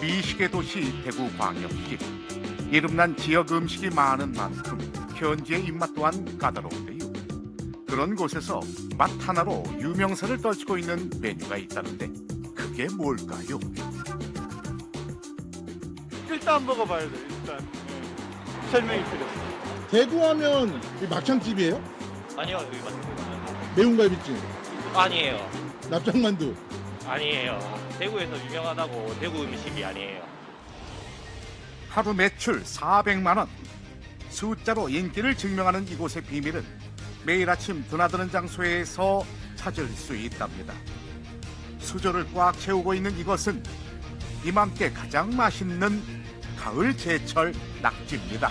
미식의 도시 대구광역시 이름난 지역 음식이 많은 만큼 현지의 입맛 또한 까다로운데요. 그런 곳에서 맛 하나로 유명세를 떨치고 있는 메뉴가 있다는데 그게 뭘까요? 일단 먹어봐야 돼 일단 네. 설명이 필요해 대구하면 이 막창집이에요? 아니요, 여기 맞습니다. 매운갈비찜, 아니에요. 납작만두. 아니에요. 대구에서 유명하다고 대구 음식이 아니에요. 하루 매출 400만 원. 숫자로 인기를 증명하는 이곳의 비밀은 매일 아침 드나드는 장소에서 찾을 수 있답니다. 수조를 꽉 채우고 있는 이것은 이맘때 가장 맛있는 가을 제철 낙지입니다.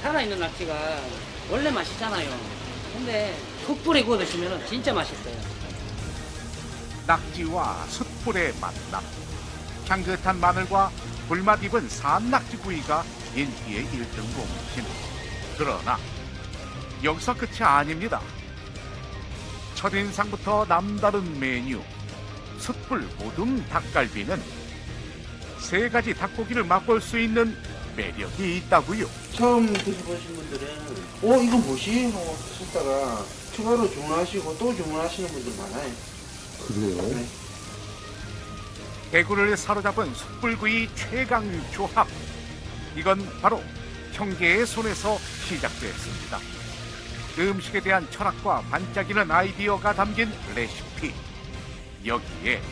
살아있는 낙지가 원래 맛있잖아요. 근데 숯불에 구워 드시면 진짜 맛있어요. 낙지와 숯불의 만남. 향긋한 마늘과 불맛 입은 산낙지 구이가 인기의 1등 공신. 그러나 여기서 끝이 아닙니다. 첫인상부터 남다른 메뉴 숯불 모둠 닭갈비는 세 가지 닭고기를 맛볼 수 있는 매력이 있다고요. 처음 드셔보신 분들은 어 이거 뭐지? 하고 싶다가 추가로 주문하시고 또 주문하시는 분들 많아요 그래요? 대구를 사로잡은 숯불구이 최강 조합. 이건 바로 형제의 손에서 시작됐습니다. 음식에 대한 철학과 반짝이는 아이디어가 담긴 레시피. 여기에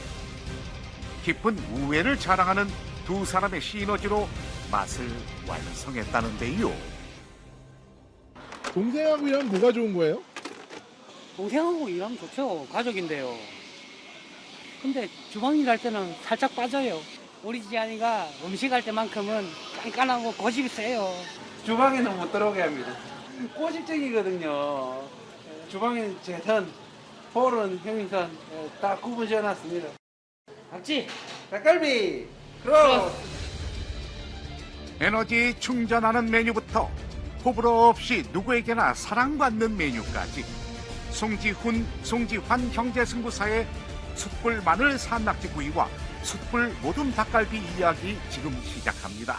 깊은 우애를 자랑하는 두 사람의 시너지로 맛을 완성했다는데요. 동생하고 일하면 뭐가 좋은 거예요? 동생하고 일하면 좋죠. 가족인데요. 근데 주방 일할 때는 살짝 빠져요. 우리 지안이가 음식 할 때만큼은 깐깐하고 고집이 세요. 주방에는 못 들어오게 합니다 꼬집쟁이거든요 주방에 제선 홀은 형이선 예, 다 구분 지어놨습니다 낙지 닭갈비 그럼 에너지 충전하는 메뉴부터 호불호 없이 누구에게나 사랑받는 메뉴까지 송지훈, 송지환 형제 승부사의 숯불 마늘 산낙지구이와 숯불 모둠 닭갈비 이야기 지금 시작합니다.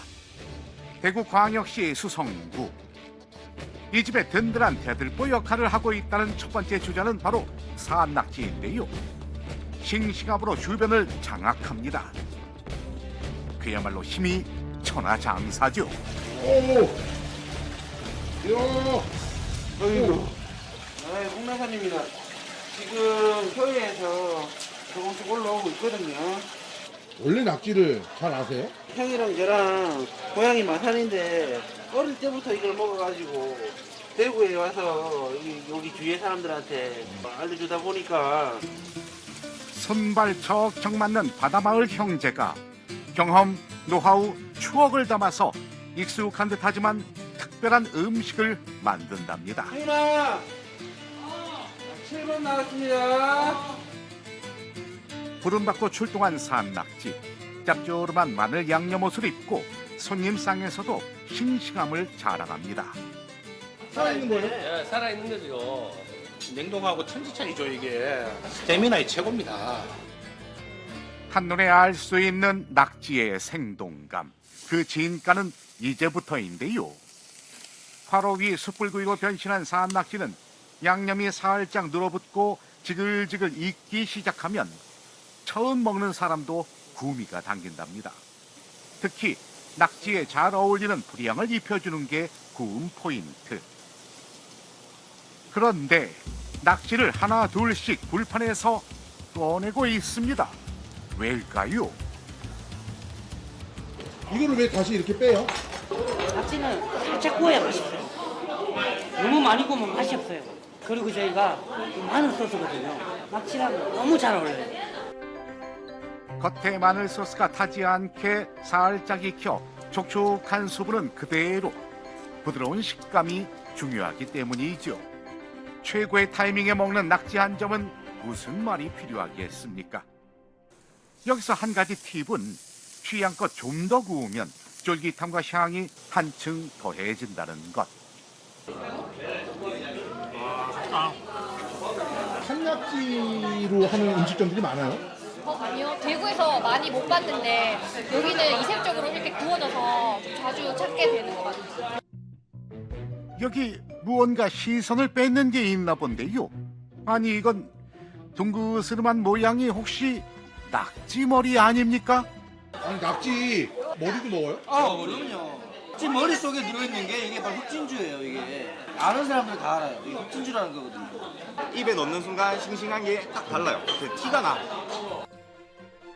대구 광역시 수성구 이 집의 든든한 대들보 역할을 하고 있다는 첫 번째 주자는 바로 산낙지인데요. 싱싱함으로 주변을 장악합니다. 그야말로 힘이 천하장사죠. 오! 이야! 어이구 네, 홍나사님이다 지금 효회에서 조금씩 올라오고 있거든요 원래 낙지를 잘 아세요? 형이랑 저랑 고향이 마산인데 어릴 때부터 이걸 먹어가지고 대구에 와서 여기, 여기 주위의 사람들한테 알려주다 보니까 손발 척척 맞는 바다마을 형제가 경험, 노하우, 추억을 담아서 익숙한 듯하지만 특별한 음식을 만든답니다. 형이나 7번 나왔습니다 부름받고 출동한 산낙지 짭조름한 마늘 양념 옷을 입고 손님 상에서도 싱싱함을 자랑합니다. 살아있는 거예요? 예, 살아있는 거죠. 냉동하고 천지차이죠 이게 스태미나의 최고입니다 한눈에 알 수 있는 낙지의 생동감 그 진가는 이제부터인데요. 화로 위 숯불구이로 변신한 산낙지는 양념이 살짝 늘어붙고 지글지글 익기 시작하면 처음 먹는 사람도 구미가 당긴답니다. 특히 낙지에 잘 어울리는 불향을 입혀주는 게 구움 포인트. 그런데 낙지를 하나 둘씩 불판에서 꺼내고 있습니다. 왜일까요? 이거를 왜 다시 이렇게 빼요? 낙지는 살짝 구워야 맛있어요. 너무 많이 구우면 맛이 없어요. 그리고 저희가 마늘 소스거든요. 낙지랑 너무 잘 어울려요. 겉에 마늘 소스가 타지 않게 살짝 익혀 촉촉한 수분은 그대로 부드러운 식감이 중요하기 때문이죠. 최고의 타이밍에 먹는 낙지 한 점은 무슨 말이 필요하겠습니까? 여기서 한 가지 팁은 취향껏 좀 더 구우면 쫄깃함과 향이 한층 더해진다는 것. 산낙지로 하는 음식점들이 많아요? 어, 아니요. 대구에서 많이 못 봤는데 여기는 이색적으로 이렇게 구워져서 좀 자주 찾게 되는 것 같아요. 여기 무언가 시선을 뺏는 게 있나 본데요. 아니 이건 둥그스름한 모양이 혹시 낙지머리 아닙니까? 아니 낙지 머리도 먹어요? 아, 그럼요. 지금 머릿속에 들어있는 게 이게 바로 흑진주예요, 이게. 아는 사람들 다 알아요. 이게 흑진주라는 거거든요. 입에 넣는 순간 싱싱한 게 딱 달라요. 그 티가 나.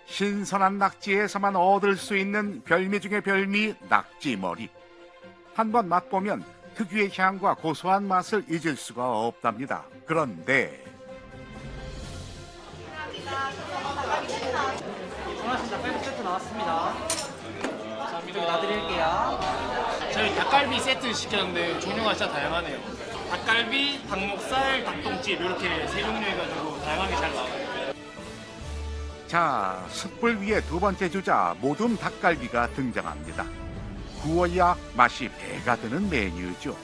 신선한 낙지에서만 얻을 수 있는 별미 중의 별미 낙지머리. 한 번 맛보면 특유의 향과 고소한 맛을 잊을 수가 없답니다. 그런데 고맙습니다. 빨리 세트 나왔습니다. 저기 놔드릴게요. 저희 닭갈비 세트 시켰는데 종류가 진짜 다양하네요. 닭갈비, 닭목살, 닭똥집 이렇게 세 종류 해가지고 다양하게 잘 나와요. 자, 숯불 위에 두 번째 주자 모둠 닭갈비가 등장합니다. 구워야 맛이 배가 되는 메뉴죠.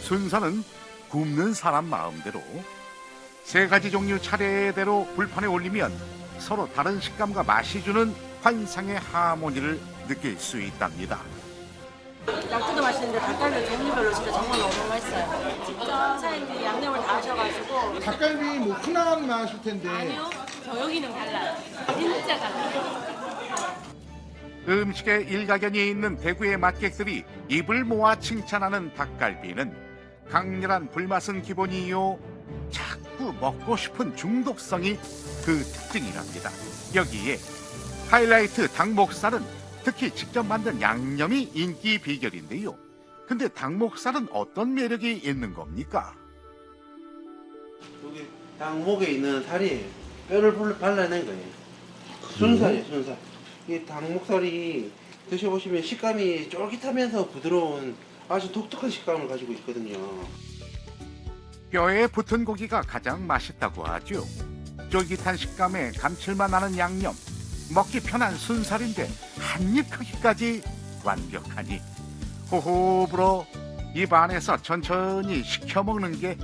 순서는 굽는 사람 마음대로 세 가지 종류 차례대로 불판에 올리면 서로 다른 식감과 맛이 주는 환상의 하모니를 느낄 수 있답니다. 낙지도 맛있는데 닭갈비 종류별로 진짜 정말 너무 맛있어요. 직접 사장님들이 양념을 다 하셔가지고 닭갈비 뭐 흔한 맛일 텐데 아니요, 저 여기는 달라요. 진짜 달라요. 음식에 일가견이 있는 대구의 맛객들이 입을 모아 칭찬하는 닭갈비는 강렬한 불맛은 기본이요 자꾸 먹고 싶은 중독성이 그 특징이랍니다. 여기에 하이라이트 닭목살은 특히 직접 만든 양념이 인기 비결인데요. 근데 닭목살은 어떤 매력이 있는 겁니까? 여기 닭목에 있는 살이 뼈를 불- 발라낸 거예요. 순살이에요, 순살. 이 닭목살이 드셔보시면 식감이 쫄깃하면서 부드러운 아주 독특한 식감을 가지고 있거든요. 뼈에 붙은 고기가 가장 맛있다고 하죠. 쫄깃한 식감에 감칠맛 나는 양념, 먹기 편한 순살인데 한 입 크기까지 완벽하니 호호 불어 입 안에서 천천히 식혀 먹는 게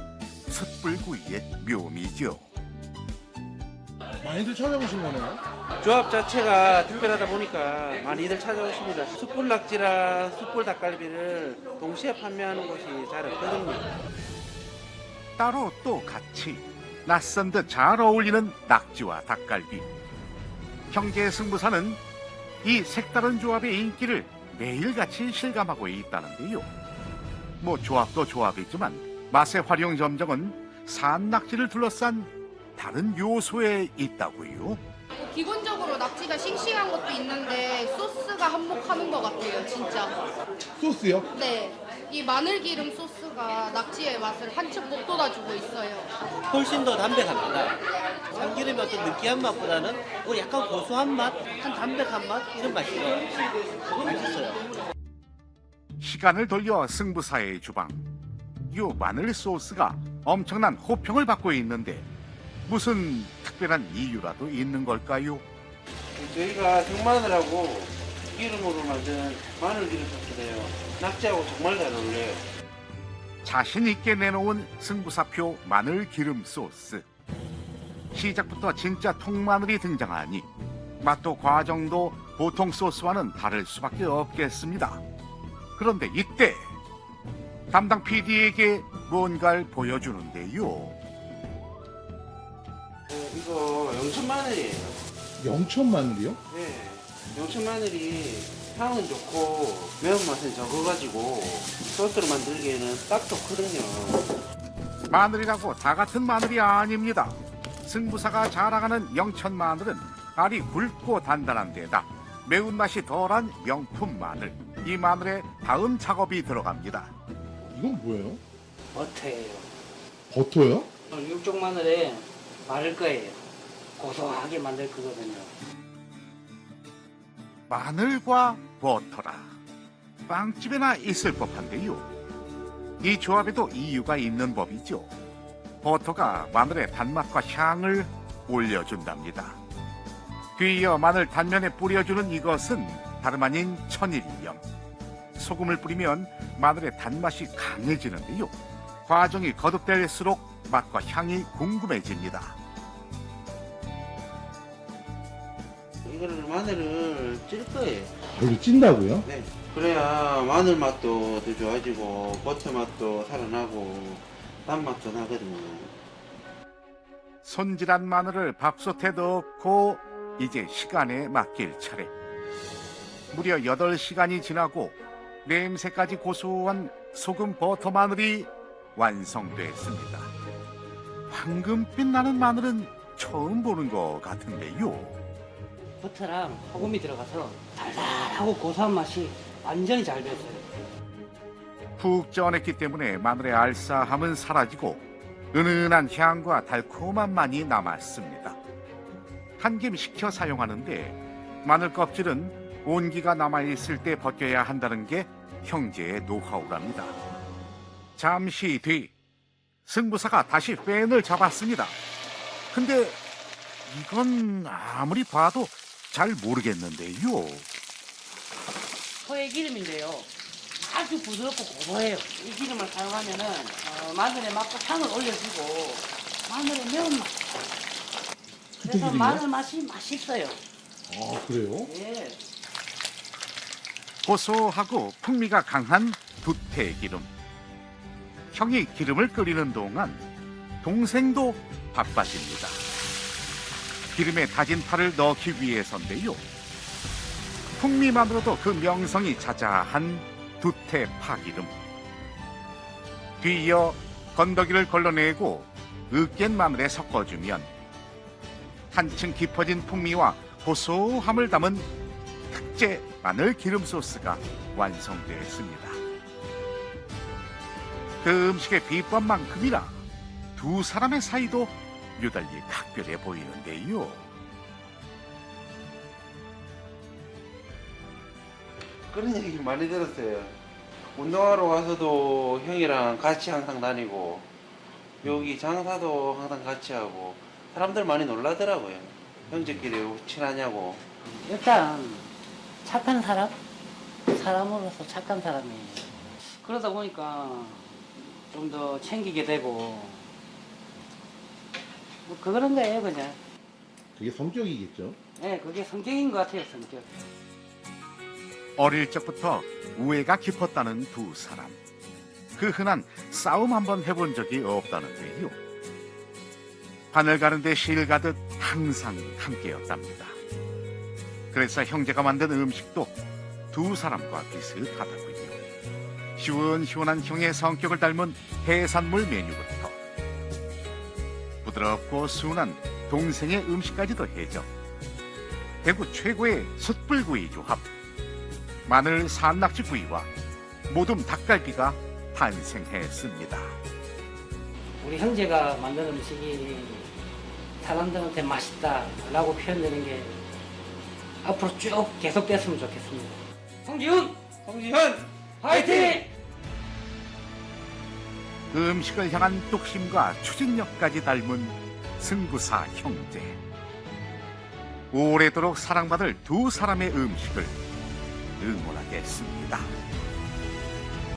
숯불구이의 묘미죠. 많이들 찾아보신 거네요. 조합 자체가 특별하다 보니까 많이들 찾아오십니다. 숯불 낙지랑 숯불 닭갈비를 동시에 판매하는 곳이 잘 없거든요. 따로 또 같이 낯선 듯 잘 어울리는 낙지와 닭갈비. 형제 승부사는 이 색다른 조합의 인기를 매일같이 실감하고 있다는데요. 뭐 조합도 조합이지만 맛의 활용 점정은 산 낙지를 둘러싼 다른 요소에 있다고요. 기본적으로 낙지가 싱싱한 것도 있는데 소스가 한몫하는 것 같아요, 진짜. 소스요? 네. 이 마늘기름 소스가 낙지의 맛을 한층 북돋아주고 있어요. 훨씬 더 담백합니다. 참기름의 어떤 느끼한 맛보다는 뭐 약간 고소한 맛, 한 담백한 맛 이런 맛이에요. 맛있어요. 시간을 돌려 승부사의 주방. 요 마늘 소스가 엄청난 호평을 받고 있는데 무슨 특별한 이유라도 있는 걸까요? 저희가 생마늘하고 기름으로 만든 마늘 기름 소스래요. 낙지하고 정말 잘 어울려요. 자신 있게 내놓은 승부사표 마늘 기름 소스. 시작부터 진짜 통마늘이 등장하니 맛도 과정도 보통 소스와는 다를 수밖에 없겠습니다. 그런데 이때 담당 PD에게 뭔가를 보여주는데요. 어, 이거 영천 마늘이에요. 영천 마늘이요? 네. 영천 마늘이 향은 좋고 매운맛은 적어가지고 소스를 만들기에는 딱 좋거든요. 마늘이라고 다 같은 마늘이 아닙니다. 승부사가 자랑하는 영천 마늘은 알이 굵고 단단한 데다 매운맛이 덜한 명품 마늘. 이 마늘에 다음 작업이 들어갑니다. 이건 뭐예요? 버터예요. 버터요? 육종 마늘에 마를 거예요. 고소하게 만들 거거든요. 마늘과 버터라. 빵집에나 있을 법한데요. 이 조합에도 이유가 있는 법이죠. 버터가 마늘의 단맛과 향을 올려준답니다. 뒤이어 마늘 단면에 뿌려주는 이것은 다름 아닌 천일염. 소금을 뿌리면 마늘의 단맛이 강해지는데요. 과정이 거듭될수록 맛과 향이 궁금해집니다. 이거를 마늘을 찔 거예요. 여기 찐다고요? 네. 그래야 마늘 맛도 더 좋아지고 버터 맛도 살아나고 단맛도 나거든요. 손질한 마늘을 밥솥에 넣고 이제 시간에 맡길 차례. 무려 8시간이 지나고 냄새까지 고소한 소금 버터 마늘이 완성됐습니다. 황금빛 나는 마늘은 처음 보는 것 같은데요. 버터랑 소금이 들어가서 달달하고 고소한 맛이 완전히 잘 됐어요. 푹 쪄냈기 때문에 마늘의 알싸함은 사라지고 은은한 향과 달콤함만이 남았습니다. 한김 식혀 사용하는데 마늘 껍질은 온기가 남아있을 때 벗겨야 한다는 게 형제의 노하우랍니다. 잠시 뒤 승부사가 다시 팬을 잡았습니다. 근데 이건 아무리 봐도 잘 모르겠는데요. 소의 기름인데요. 아주 부드럽고 고소해요. 이 기름을 사용하면은 어, 마늘의 맛과 향을 올려주고 마늘의 매운맛. 그래서 기름이요? 마늘 맛이 맛있어요. 아 그래요? 예. 고소하고 풍미가 강한 두태기름. 형이 기름을 끓이는 동안 동생도 바빠집니다. 기름에 다진 파를 넣기 위해서인데요. 풍미만으로도 그 명성이 자자한 두태 파기름. 뒤이어 건더기를 걸러내고 으깬 마늘에 섞어주면 한층 깊어진 풍미와 고소함을 담은 특제 마늘 기름 소스가 완성되었습니다. 그 음식의 비법만큼이나 두 사람의 사이도 유달리 각별해 보이는데요. 그런 얘기 많이 들었어요. 운동하러 와서도 형이랑 같이 항상 다니고 여기 장사도 항상 같이 하고 사람들 많이 놀라더라고요. 형제끼리 친하냐고. 일단 착한 사람, 사람으로서 착한 사람이에요. 그러다 보니까 좀 더 챙기게 되고 뭐 그런 거예요, 그냥. 그게 성격이겠죠? 네, 그게 성격인 것 같아요, 성격. 어릴 적부터 우애가 깊었다는 두 사람. 그 흔한 싸움 한번 해본 적이 없다는데요. 바늘 가는데 실 가듯 항상 함께였답니다. 그래서 형제가 만든 음식도 두 사람과 비슷하다고요. 시원시원한 형의 성격을 닮은 해산물 메뉴부터 부드럽고 순한 동생의 음식까지도 해적. 대구 최고의 숯불구이 조합. 마늘 산낙지구이와 모둠 닭갈비가 탄생했습니다. 우리 형제가 만든 음식이 사람들한테 맛있다라고 표현되는 게 앞으로 쭉 계속됐으면 좋겠습니다. 홍지훈! 홍지현! 화이팅! 음식을 향한 뚝심과 추진력까지 닮은 승부사 형제. 오래도록 사랑받을 두 사람의 음식을 응원하겠습니다.